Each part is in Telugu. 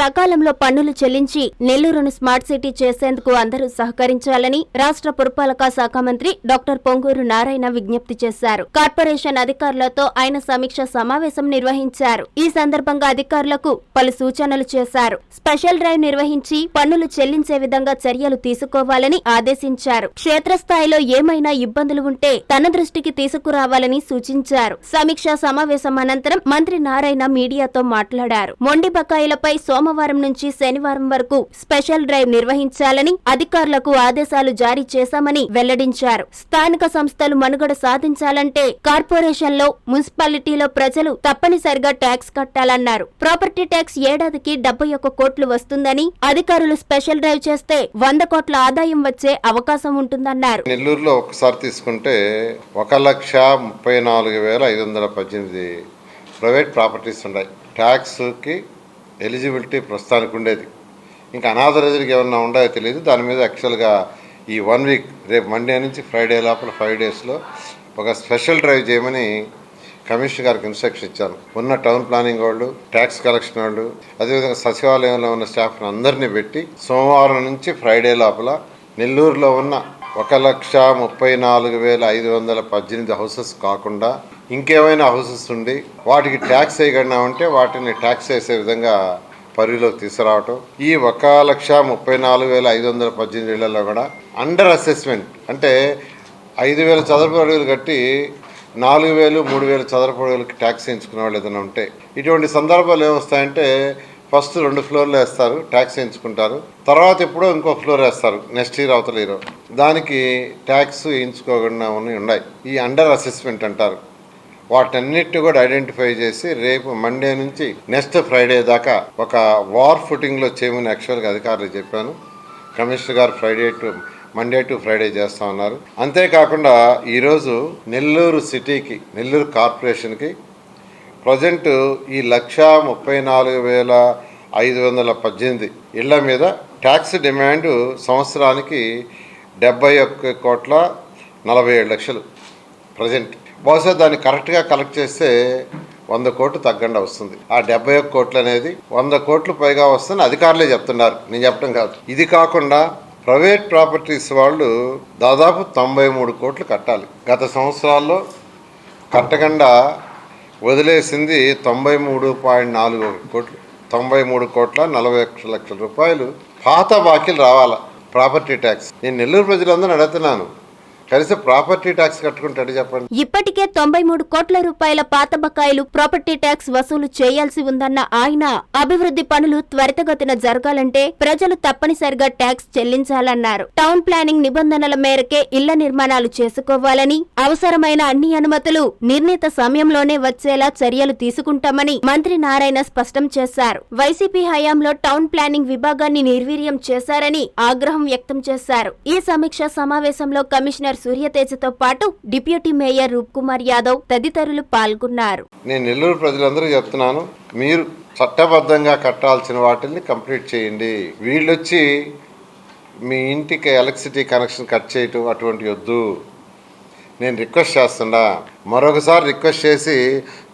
సకాలంలో పన్నులు చెల్లించి నెల్లూరును స్మార్ట్ సిటీ చేసేందుకు అందరూ సహకరించాలని రాష్ట్ర పురపాలక శాఖ మంత్రి డాక్టర్ పొంగూరు నారాయణ విజ్ఞప్తి చేశారు. కార్పొరేషన్ అధికారులతో ఆయన సమీక్ష సమావేశం నిర్వహించారు. ఈ సందర్భంగా అధికారులకు పలు సూచనలు చేశారు. స్పెషల్ డ్రైవ్ నిర్వహించి పన్నులు చెల్లించే విధంగా చర్యలు తీసుకోవాలని ఆదేశించారు. క్షేత్రస్థాయిలో ఏమైనా ఇబ్బందులు ఉంటే తన దృష్టికి తీసుకురావాలని సూచించారు. సమీక్షా సమావేశం అనంతరం మంత్రి నారాయణ మీడియాతో మాట్లాడారు. మొండి బకాయిలపై సోమ సోమవారం నుంచి శనివారం వరకు స్పెషల్ డ్రైవ్ నిర్వహించాలని అధికారులకు ఆదేశాలు జారీ చేశామని వెల్లడించారు. స్థానిక సంస్థలు మనుగడ సాధించాలంటే కార్పొరేషన్లో మున్సిపాలిటీలో ప్రజలు తప్పనిసరిగా ట్యాక్స్ కట్టాలన్నారు. ప్రాపర్టీ ట్యాక్స్ ఏడాదికి డెబ్బై ఒక్క కోట్లు వస్తుందని అధికారులు స్పెషల్ డ్రైవ్ చేస్తే వంద కోట్ల ఆదాయం వచ్చే అవకాశం ఉంటుందన్నారు. నెల్లూరులో ఒకసారి తీసుకుంటే ఒక లక్ష ముప్పై నాలుగు వేల ఐదు వందల పద్దెనిమిది ప్రైవేట్ ప్రాపర్టీస్ ఉన్నాయి. ట్యాక్స్కి ఎలిజిబిలిటీ ప్రస్తుతానికి ఉండేది. ఇంకా అనాథరైజ్కి ఏమన్నా ఉన్నాయో తెలియదు దాని మీద యాక్చువల్గా ఈ వన్ వీక్ రేపు మండే నుంచి ఫ్రైడే లోపల ఫైవ్ డేస్లో ఒక స్పెషల్ డ్రైవ్ చేయమని కమిషనర్ గారికి ఇన్స్ట్రక్షన్ ఇచ్చాను. ఉన్న టౌన్ ప్లానింగ్ వాళ్ళు ట్యాక్స్ కలెక్షన్ వాళ్ళు అదేవిధంగా సచివాలయంలో ఉన్న స్టాఫ్ని అందరినీ పెట్టి సోమవారం నుంచి ఫ్రైడే లోపల నెల్లూరులో ఉన్న ఒక లక్ష ముప్పై నాలుగు వేల ఐదు వందల పద్దెనిమిది హౌసెస్ కాకుండా ఇంకేమైనా హౌసెస్ ఉండి వాటికి ట్యాక్స్ వేయగడినామంటే వాటిని ట్యాక్స్ వేసే విధంగా పరిధిలోకి తీసుకురావటం. ఈ ఒక లక్ష ముప్పై నాలుగు వేల ఐదు వందల పద్దెనిమిది ఇళ్ళలో కూడా అండర్ అసెస్మెంట్ అంటే ఐదు వేల చదరపు అడుగులు కట్టి నాలుగు వేలు మూడు వేల చదరపు అడుగులకి ట్యాక్స్ వేయించుకునే వాళ్ళు ఏదైనా ఉంటే. ఇటువంటి సందర్భాలు ఏమొస్తాయంటే ఫస్ట్ రెండు ఫ్లోర్లు వేస్తారు ట్యాక్స్ వేయించుకుంటారు. తర్వాత ఎప్పుడో ఇంకో ఫ్లోర్ వేస్తారు నెక్స్ట్ ఇయర్ అవతల ఇయర్. దానికి ట్యాక్స్ వేయించుకోకుండా ఉన్నాయి ఈ అండర్ అసెస్మెంట్ అంటారు. వాటన్నిటిని కూడా ఐడెంటిఫై చేసి రేపు మండే నుంచి నెక్స్ట్ ఫ్రైడే దాకా ఒక వార్ ఫుటింగ్లో చేయమని యాక్చువల్గా అధికారులు చెప్పాను. కమిషనర్ గారు Friday to Monday to Friday చేస్తా ఉన్నారు. అంతేకాకుండా ఈరోజు నెల్లూరు సిటీకి నెల్లూరు కార్పొరేషన్కి ప్రజెంట్ ఈ లక్ష ముప్పై నాలుగు వేల ఐదు వందల పద్దెనిమిది ఇళ్ళ మీద ట్యాక్స్ డిమాండ్ సంవత్సరానికి డెబ్బై ఒక్క కోట్ల నలభై ఏడు లక్షలు ప్రజెంట్. బహుశా దాన్ని కరెక్ట్గా కలెక్ట్ చేస్తే వంద కోట్లు తగ్గండి వస్తుంది. ఆ డెబ్బై ఒక్క కోట్లు అనేది వంద కోట్లు పైగా వస్తుందని అధికారులే చెప్తున్నారు. నేను చెప్పడం కాదు. ఇది కాకుండా ప్రైవేట్ ప్రాపర్టీస్ వాళ్ళు దాదాపు తొంభై మూడు కోట్లు కట్టాలి. గత సంవత్సరాల్లో కట్టకుండా వదిలేసింది తొంభై మూడు పాయింట్ నాలుగు కోట్లు. తొంభై మూడు కోట్ల నలభై లక్షల రూపాయలు పాత బాకీలు రావాలా? Property tax. నేను నెల్లూరు ప్రజలందరూ అడుగుతున్నాను. కలిసి ప్రాపర్టీ ట్యాక్స్ కట్టుకుంటాడు చెప్పండి. ఇప్పటికే తొంభై మూడు కోట్ల రూపాయల పాత బకాయిలు ప్రాపర్టీ ట్యాక్స్ వసూలు చేయాల్సి ఉందన్న ఆయన అభివృద్ధి పనులు త్వరితగతిన జరగాలంటే ప్రజలు తప్పనిసరిగా ట్యాక్స్ చెల్లించాలన్నారు. టౌన్ ప్లానింగ్ నిబంధనల మేరకే ఇళ్ళ నిర్మాణాలు చేసుకోవాలని అవసరమైన అన్ని అనుమతులు నిర్ణీత సమయంలోనే వచ్చేలా చర్యలు తీసుకుంటామని మంత్రి నారాయణ స్పష్టం చేశారు. వైసీపీ హయాంలో టౌన్ ప్లానింగ్ విభాగాన్ని నిర్వీర్యం చేశారని ఆగ్రహం వ్యక్తం చేశారు. ఈ సమీక్ష సమావేశంలో కమిషనర్ సూర్యతేజతో పాటు డిప్యూటీ మేయర్ రూప్ కుమార్ యాదవ్ తదితరులు పాల్గొన్నారు. నేను నెల్లూరు ప్రజలందరూ చెప్తున్నాను మీరు చట్టబద్ధంగా కట్టాల్సిన వాటిని కంప్లీట్ చేయండి. వీళ్ళొచ్చి మీ ఇంటికి ఎలక్ట్రిసిటీ కనెక్షన్ కట్ చేయటం అటువంటి వద్దు. నేను రిక్వెస్ట్ చేస్తున్నా మరొకసారి రిక్వెస్ట్ చేసి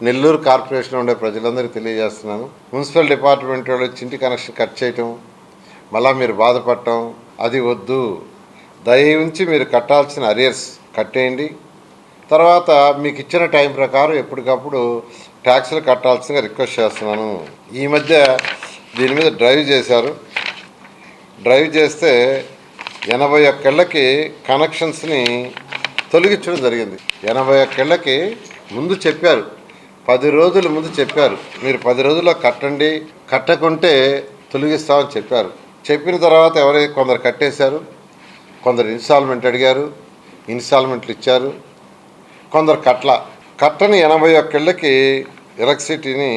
నెల్లూరు కార్పొరేషన్లో ఉండే ప్రజలందరికీ తెలియజేస్తున్నాను. మున్సిపల్ డిపార్ట్మెంట్ వాళ్ళు వచ్చి ఇంటి కనెక్షన్ కట్ చేయటం మళ్ళీ మీరు బాధపడటం అది వద్దు. దయించి మీరు కట్టాల్సిన అరియర్స్ కట్టేయండి. తర్వాత మీకు ఇచ్చిన టైం ప్రకారం ఎప్పటికప్పుడు ట్యాక్సులు కట్టాల్సిందిగా రిక్వెస్ట్ చేస్తున్నాను. ఈ మధ్య దీని మీద డ్రైవ్ చేశారు. డ్రైవ్ చేస్తే ఎనభై ఒక్కేళ్ళకి కనెక్షన్స్ని తొలగించడం జరిగింది. ఎనభై ఒక్కేళ్ళకి ముందు చెప్పారు. పది రోజుల ముందు చెప్పారు. మీరు పది రోజుల్లో కట్టండి. కట్టకుంటే తొలగిస్తామని చెప్పారు. చెప్పిన తర్వాత ఎవరైతే కొందరు కట్టేశారు. కొందరు ఇన్స్టాల్మెంట్ అడిగారు ఇన్స్టాల్మెంట్లు ఇచ్చారు. కొందరు కట్ల కట్టని ఎనభై ఒక్కళ్ళకి ఎలక్ట్రిసిటీని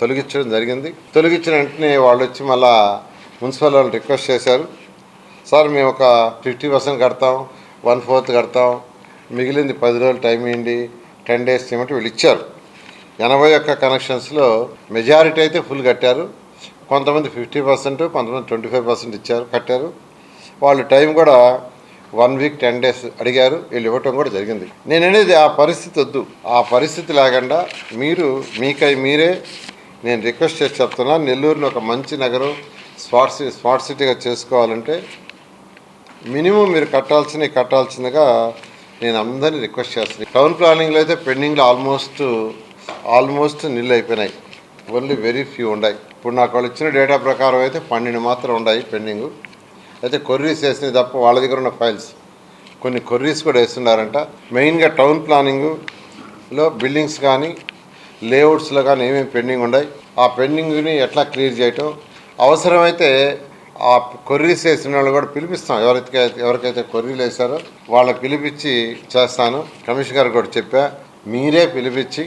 తొలగించడం జరిగింది. తొలగించిన వెంటనే వాళ్ళు వచ్చి మళ్ళా మున్సిపల్ వాళ్ళు రిక్వెస్ట్ చేశారు. సార్ మేము ఒక ఫిఫ్టీ పర్సెంట్ కడతాం వన్ ఫోర్త్ కడతాం మిగిలింది పది రోజులు టైం ఇవ్వండి టెన్ డేస్ ఇవ్వమంటే వీళ్ళు ఇచ్చారు. ఎనభై ఒక్క కనెక్షన్స్లో మెజారిటీ అయితే ఫుల్ కట్టారు. కొంతమంది ఫిఫ్టీ పర్సెంట్ కొంతమంది ట్వంటీ ఫైవ్ పర్సెంట్ ఇచ్చారు కట్టారు. వాళ్ళు టైం కూడా వన్ వీక్ టెన్ డేస్ అడిగారు వీళ్ళు ఇవ్వటం కూడా జరిగింది. నేను అనేది ఆ పరిస్థితి వద్దు. ఆ పరిస్థితి లేకుండా మీరు మీకై మీరే నేను రిక్వెస్ట్ చేసి చెప్తున్నా నెల్లూరుని ఒక మంచి నగరం స్మార్ట్ సి స్మార్ట్ సిటీగా చేసుకోవాలంటే మినిమం మీరు కట్టాల్సినవి కట్టాల్సిందిగా నేను అందరినీ రిక్వెస్ట్ చేస్తున్నాను. టౌన్ ప్లానింగ్లో అయితే పెండింగ్లో ఆల్మోస్ట్ ఆల్మోస్ట్ నిల్ అయిపోయినాయి. ఓన్లీ వెరీ ఫ్యూ ఉన్నాయి ఇప్పుడు నాకు వాళ్ళు ఇచ్చిన డేటా ప్రకారం అయితే పన్నెండు మాత్రం ఉన్నాయి పెండింగ్. అయితే కొర్రీస్ వేసినవి తప్ప వాళ్ళ దగ్గర ఉన్న ఫైల్స్. కొన్ని కొర్రీస్ కూడా వేస్తున్నారంట. మెయిన్గా టౌన్ ప్లానింగ్లో బిల్డింగ్స్ కానీ లేఅవుట్స్లో కానీ ఏమేమి పెండింగ్ ఉన్నాయి ఆ పెండింగ్ని ఎట్లా క్లియర్ చేయటం అవసరమైతే ఆ కొర్రీస్ వేసిన వాళ్ళు కూడా పిలిపిస్తాం. ఎవరైతే ఎవరికైతే కొర్రీలు వేశారో వాళ్ళకి పిలిపించి చేస్తాను. కమిషనర్ గారు కూడా చెప్పా మీరే పిలిపించి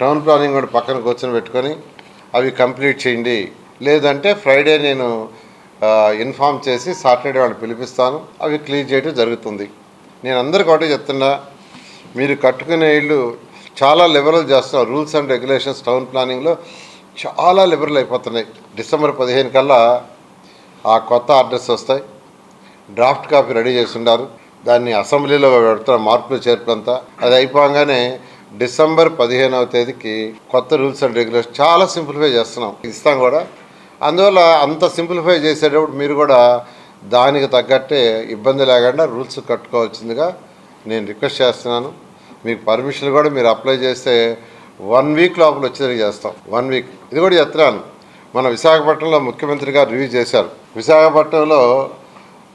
టౌన్ ప్లానింగ్ కూడా పక్కన కూర్చొని పెట్టుకొని అవి కంప్లీట్ చేయండి. లేదంటే ఫ్రైడే నేను ఇన్ఫామ్ చేసి సాటర్డే వాళ్ళు పిలిపిస్తాను. అవి క్లీన్ చేయడం జరుగుతుంది. నేను అందరికీ ఒకటే చెప్తున్నా మీరు కట్టుకునే ఇల్లు చాలా లిబరల్ చేస్తున్నారు. రూల్స్ అండ్ రెగ్యులేషన్స్ టౌన్ ప్లానింగ్లో చాలా లిబరల్ అయిపోతున్నాయి. డిసెంబర్ పదిహేను కల్లా ఆ కొత్త ఆర్డర్స్ వస్తాయి. డ్రాఫ్ట్ కాపీ రెడీ చేస్తున్నారు దాన్ని అసెంబ్లీలో పెడతారు మార్పులు చేర్పులంతా. అది అయిపోగానే డిసెంబర్ పదిహేనవ తేదీకి కొత్త రూల్స్ అండ్ రెగ్యులేషన్ చాలా సింప్లిఫై చేస్తున్నాం. ఇస్తాం కూడా. అందువల్ల అంత సింప్లిఫై చేసేటప్పుడు మీరు కూడా దానికి తగ్గట్టే ఇబ్బంది లేకుండా రూల్స్ కట్టుకోవాల్సిందిగా నేను రిక్వెస్ట్ చేస్తున్నాను. మీకు పర్మిషన్ కూడా మీరు అప్లై చేస్తే వన్ వీక్ లోపల వచ్చేది చేస్తాం. One week. ఇది కూడా చెప్తున్నాను. మన విశాఖపట్నంలో ముఖ్యమంత్రి గారు రివ్యూ చేశారు. విశాఖపట్నంలో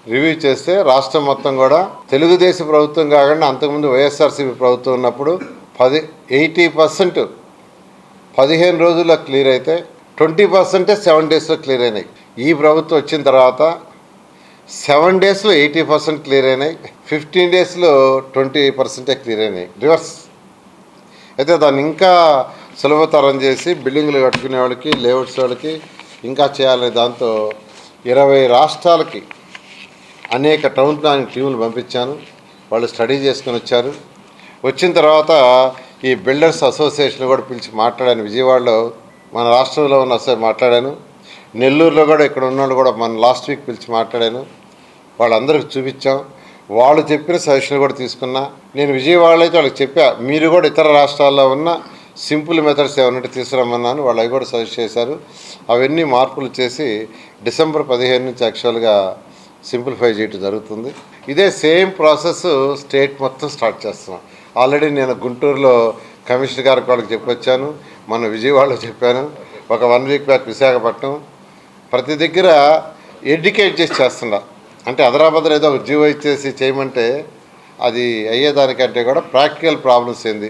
రివ్యూ చేస్తే రాష్ట్రం మొత్తం కూడా తెలుగుదేశం ప్రభుత్వం కాకుండా అంతకుముందు వైఎస్ఆర్సీపీ ప్రభుత్వం ఉన్నప్పుడు పది ఎయిటీ పర్సెంట్ పదిహేను రోజుల్లో క్లియర్ అయితే ట్వంటీ పర్సెంటే సెవెన్ డేస్లో క్లియర్ అయినాయి. ఈ ప్రభుత్వం వచ్చిన తర్వాత సెవెన్ డేస్లో ఎయిటీ పర్సెంట్ క్లియర్ అయినాయి. ఫిఫ్టీన్ డేస్లో ట్వంటీ పర్సెంటే క్లియర్ అయినాయి. రివర్స్. అయితే దాన్ని ఇంకా సులభతరం చేసి బిల్డింగ్లు కట్టుకునే వాళ్ళకి లేఅవుట్స్ వాళ్ళకి ఇంకా చేయాలనే దాంతో ఇరవై రాష్ట్రాలకి అనేక టౌన్ ప్లానింగ్ టీములు పంపించాను. వాళ్ళు స్టడీ చేసుకొని వచ్చారు. వచ్చిన తర్వాత ఈ బిల్డర్స్ అసోసియేషన్ కూడా పిలిచి మాట్లాడాను విజయవాడలో. మన రాష్ట్రంలో ఉన్న అసలు మాట్లాడాను. నెల్లూరులో కూడా ఇక్కడ ఉన్నాడు కూడా మన లాస్ట్ వీక్ పిలిచి మాట్లాడాను. వాళ్ళందరికీ చూపించాం. వాళ్ళు చెప్పిన సజెషన్ కూడా తీసుకున్నా. నేను విజయవాడలో అయితే వాళ్ళకి చెప్పా మీరు కూడా ఇతర రాష్ట్రాల్లో ఉన్న సింపుల్ మెథడ్స్ ఏమన్నట్టు తీసుకురమ్మన్నాను. వాళ్ళు అవి కూడా సజెస్ట్ చేశారు. అవన్నీ మార్పులు చేసి డిసెంబర్ పదిహేను నుంచి యాక్చువల్గా సింప్లిఫై చేయడం జరుగుతుంది. ఇదే సేమ్ ప్రాసెస్ స్టేట్ మొత్తం స్టార్ట్ చేస్తున్నాం. ఆల్రెడీ నేను గుంటూరులో కమిషనర్ గారికి వాళ్ళకి చెప్పొచ్చాను. మన విజయవాడలో చెప్పాను. ఒక వన్ వీక్ బ్యాక్ విశాఖపట్నం. ప్రతి దగ్గర ఎడ్యుకేట్ చేసి చేస్తున్నారు అంటే అదరాబదర ఏదో ఒక జీవో ఇచ్చేసి చేయమంటే అది అయ్యేదానికంటే కూడా ప్రాక్టికల్ ప్రాబ్లమ్స్ ఏంది?